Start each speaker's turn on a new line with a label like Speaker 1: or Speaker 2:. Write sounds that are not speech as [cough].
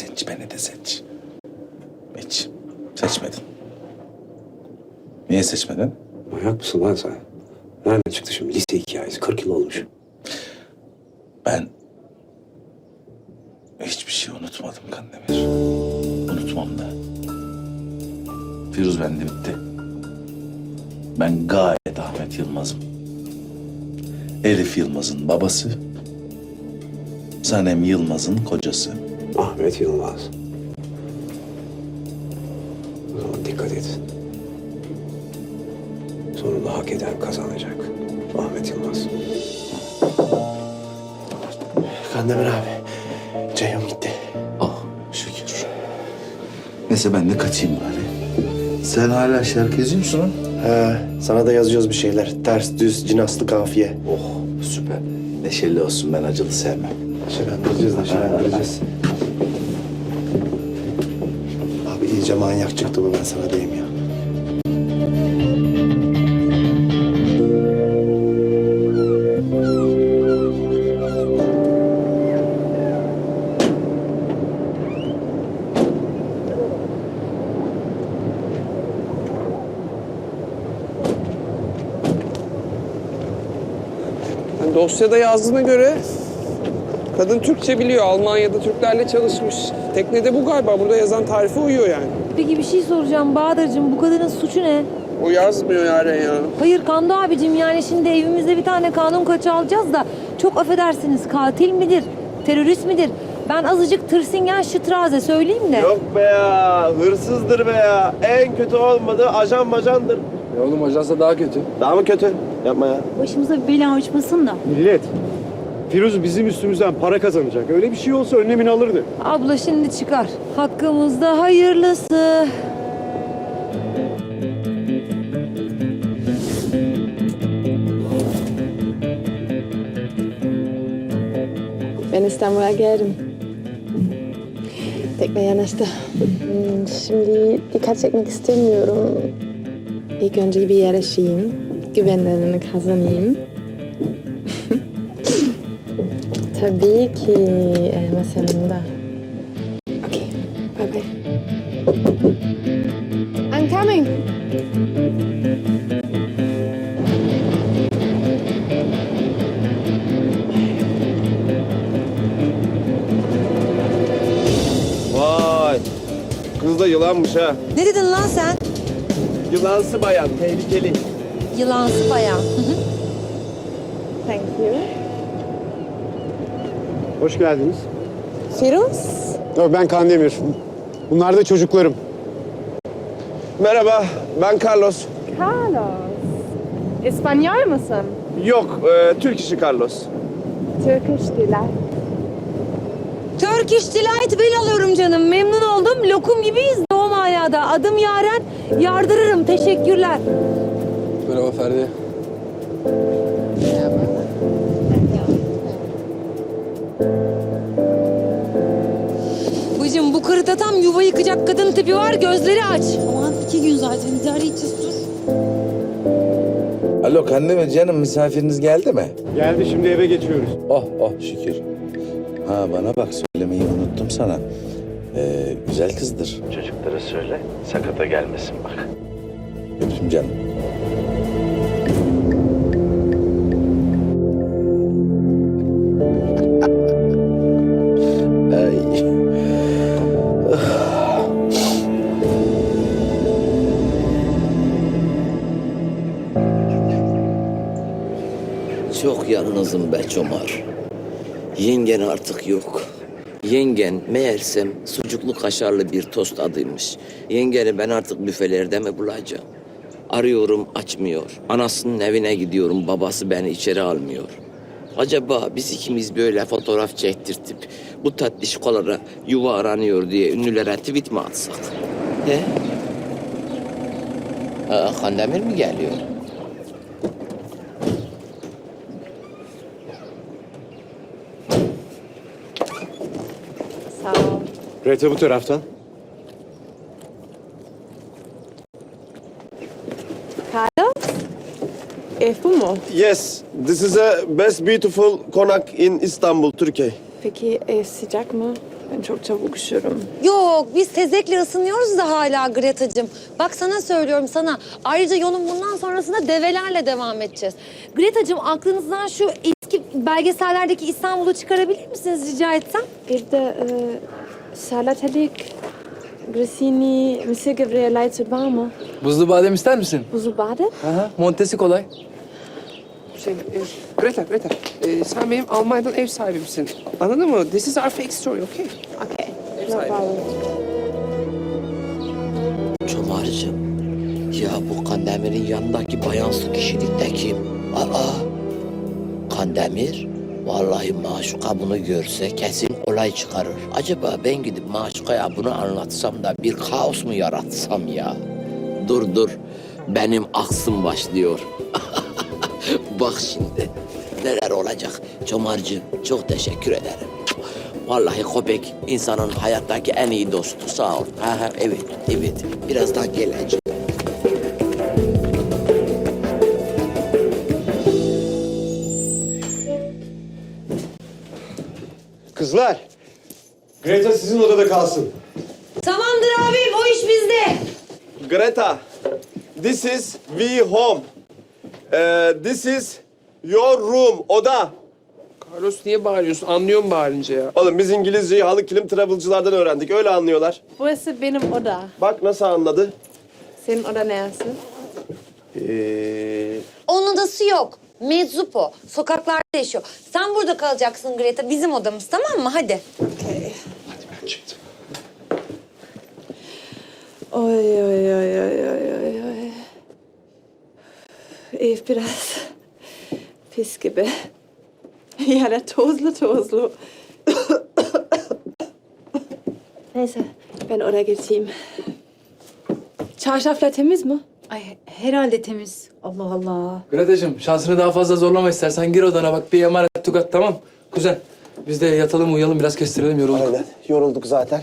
Speaker 1: seç, beni de seç. Hiç. Seçmedin. Niye seçmedin?
Speaker 2: Manyak mısın lan sen? Nereden çıktı şimdi lise hikayesi? 40 yıl olmuş.
Speaker 1: Ben hiçbir şey unutmadım Kandemir. Unutmam da. Firuz bende bitti. Ben gayet Ahmet Yılmaz'ım. Elif Yılmaz'ın babası. Sanem Yılmaz'ın kocası.
Speaker 2: Ahmet Yılmaz. O zaman dikkat et. Sonunda hak eden kazanacak. Ahmet Yılmaz.
Speaker 3: Kandemir abi. Ceyhun gitti.
Speaker 1: Oh şükür. Neyse ben de kaçayım bari. Sen hala şarkı yazıyor musun? lan?
Speaker 3: He, sana da yazıyoruz bir şeyler. Ters, düz, cinaslı kafiye.
Speaker 1: Oh süper. Neşeli olsun ben acılı sevmem.
Speaker 3: Neşelendireceğiz, neşelendireceğiz. İyice manyak çıktı bu sana diyeyim ya.
Speaker 4: Dosyada yazdığına göre kadın Türkçe biliyor. Almanya'da Türklerle çalışmış. Teknede bu galiba. Burada yazan tarife uyuyor yani.
Speaker 5: Peki bir şey soracağım Bahadır'cığım bu kadının suçu ne?
Speaker 4: O yazmıyor Yaren ya.
Speaker 5: Hayır Kando abicim yani şimdi evimizde bir tane kanun kaçı alacağız da çok affedersiniz katil midir, terörist midir? Ben azıcık tırsingen şıtraze söyleyeyim de.
Speaker 6: Yok be ya, hırsızdır be ya. En kötü olmadı, ajan majandır.
Speaker 7: Ya oğlum ajansa daha kötü.
Speaker 6: Daha mı kötü? Yapma ya.
Speaker 8: Başımıza bir bela açmasın da.
Speaker 9: Millet, Firuz bizim üstümüzden para kazanacak. Öyle bir şey olsa önlemini alırdı.
Speaker 5: Abla şimdi çıkar. Hakkımızda hayırlısı.
Speaker 10: Ben İstanbul'a geldim. Tekne yanaştı. Hmm, Şimdi dikkat çekmek istemiyorum. İlk önce bir yerleşeyim. Güvenlerini kazanayım. Tabii ki elma senin de. Okay, bye bye. I'm coming.
Speaker 6: Vay. Kız da yılanmış ha.
Speaker 5: Ne dedin lan sen?
Speaker 6: Yılansı bayan, tehlikeli.
Speaker 5: Yılansı bayağı.
Speaker 10: Thank you.
Speaker 9: Hoş geldiniz.
Speaker 10: Firuz?
Speaker 9: Yok, ben Kandemir. Bunlar da çocuklarım.
Speaker 6: Merhaba, ben Carlos.
Speaker 10: Carlos. İspanyol musun?
Speaker 6: Yok, e, Türk işi Carlos.
Speaker 10: Turkish delight.
Speaker 5: Turkish Delight ben alıyorum canım. Memnun oldum. Lokum gibiyiz doğum ayada. Adım Yaren. Yardırırım. Teşekkürler.
Speaker 7: Merhaba Ferdi.
Speaker 5: Kırıta tam yuva yıkacak kadın tipi var. Gözleri aç.
Speaker 8: Aman iki gün zaten idare edeceğiz dur.
Speaker 1: Alo Kandemir canım misafiriniz geldi mi?
Speaker 9: Geldi şimdi eve geçiyoruz.
Speaker 1: Oh oh şükür. Ha bana bak söylemeyi unuttum sana. Ee, güzel kızdır. Çocuklara söyle sakata gelmesin bak. Öptüm canım.
Speaker 11: Çok yalnızım be Çomar. Yengen artık yok. Yengen meğersem sucuklu kaşarlı bir tost adıymış. Yengeni ben artık büfelerde mi bulacağım? Arıyorum açmıyor. Anasının evine gidiyorum babası beni içeri almıyor. Acaba biz ikimiz böyle fotoğraf çektirtip bu tatlışkolara yuva aranıyor diye ünlülere tweet mi atsak? He? Aa, Kandemir mi geliyor?
Speaker 10: Sağ ol.
Speaker 9: Rete bu taraftan.
Speaker 10: Carlos? Ev bu mu?
Speaker 6: Yes, this is a best beautiful konak in Istanbul, Türkiye.
Speaker 10: Peki ev sıcak mı? Ben çok çabuk üşürüm.
Speaker 5: Yok biz tezekle ısınıyoruz da hala Greta'cığım. Bak sana söylüyorum sana. Ayrıca yolun bundan sonrasında develerle devam edeceğiz. Greta'cığım aklınızdan şu eski belgesellerdeki İstanbul'u çıkarabilir misiniz rica etsem?
Speaker 10: Bir de e, salatalık, grissini, mısır gevreği light süt var mı?
Speaker 7: Buzlu badem ister misin?
Speaker 10: Buzlu bade?
Speaker 7: Aha, montesi kolay.
Speaker 4: Şey, e, Greta, Greta. e, sen benim Almanya'dan ev sahibimsin. Anladın mı? This is our fake story, okay?
Speaker 10: Okay.
Speaker 4: Ev
Speaker 10: No
Speaker 4: sahibi.
Speaker 10: problem.
Speaker 11: Çomarcığım. Ya bu Kandemir'in yanındaki bayansı kişilik de kim? Aa. Kandemir. Vallahi Maşuka bunu görse kesin olay çıkarır. Acaba ben gidip Maşuka'ya bunu anlatsam da bir kaos mu yaratsam ya? Dur dur. Benim aksım başlıyor. [laughs] Bak şimdi neler olacak. Çomarcığım çok teşekkür ederim. Vallahi köpek insanın hayattaki en iyi dostu. Sağ ol. Ha, ha, evet, evet. Birazdan geleceğim.
Speaker 2: Kızlar. Greta sizin odada kalsın.
Speaker 5: Tamamdır abim o iş bizde.
Speaker 6: Greta, this is we home. Ee, this is your room, oda.
Speaker 4: Carlos niye bağırıyorsun? Anlıyorum bağırınca ya.
Speaker 6: Oğlum biz İngilizceyi halı kilim travelcılardan öğrendik. Öyle anlıyorlar.
Speaker 10: Burası benim oda.
Speaker 6: Bak nasıl anladı.
Speaker 10: Senin oda neresi?
Speaker 6: Ee,
Speaker 5: Onun odası yok. Meczup Sokaklarda yaşıyor. Sen burada kalacaksın Greta. Bizim odamız tamam mı? Hadi.
Speaker 10: Oy oy oy oy oy oy oy. Ev biraz pis gibi. [laughs] Ya da tozlu tozlu. [coughs] Neyse ben oraya geçeyim. Çarşaflar temiz mi?
Speaker 8: Ay herhalde temiz. Allah Allah.
Speaker 7: Greta'cığım şansını daha fazla zorlama istersen gir odana bak bir emanet tukat tamam. Kuzen biz de yatalım uyuyalım biraz kestirelim yorulduk.
Speaker 3: Aynen. Yorulduk zaten.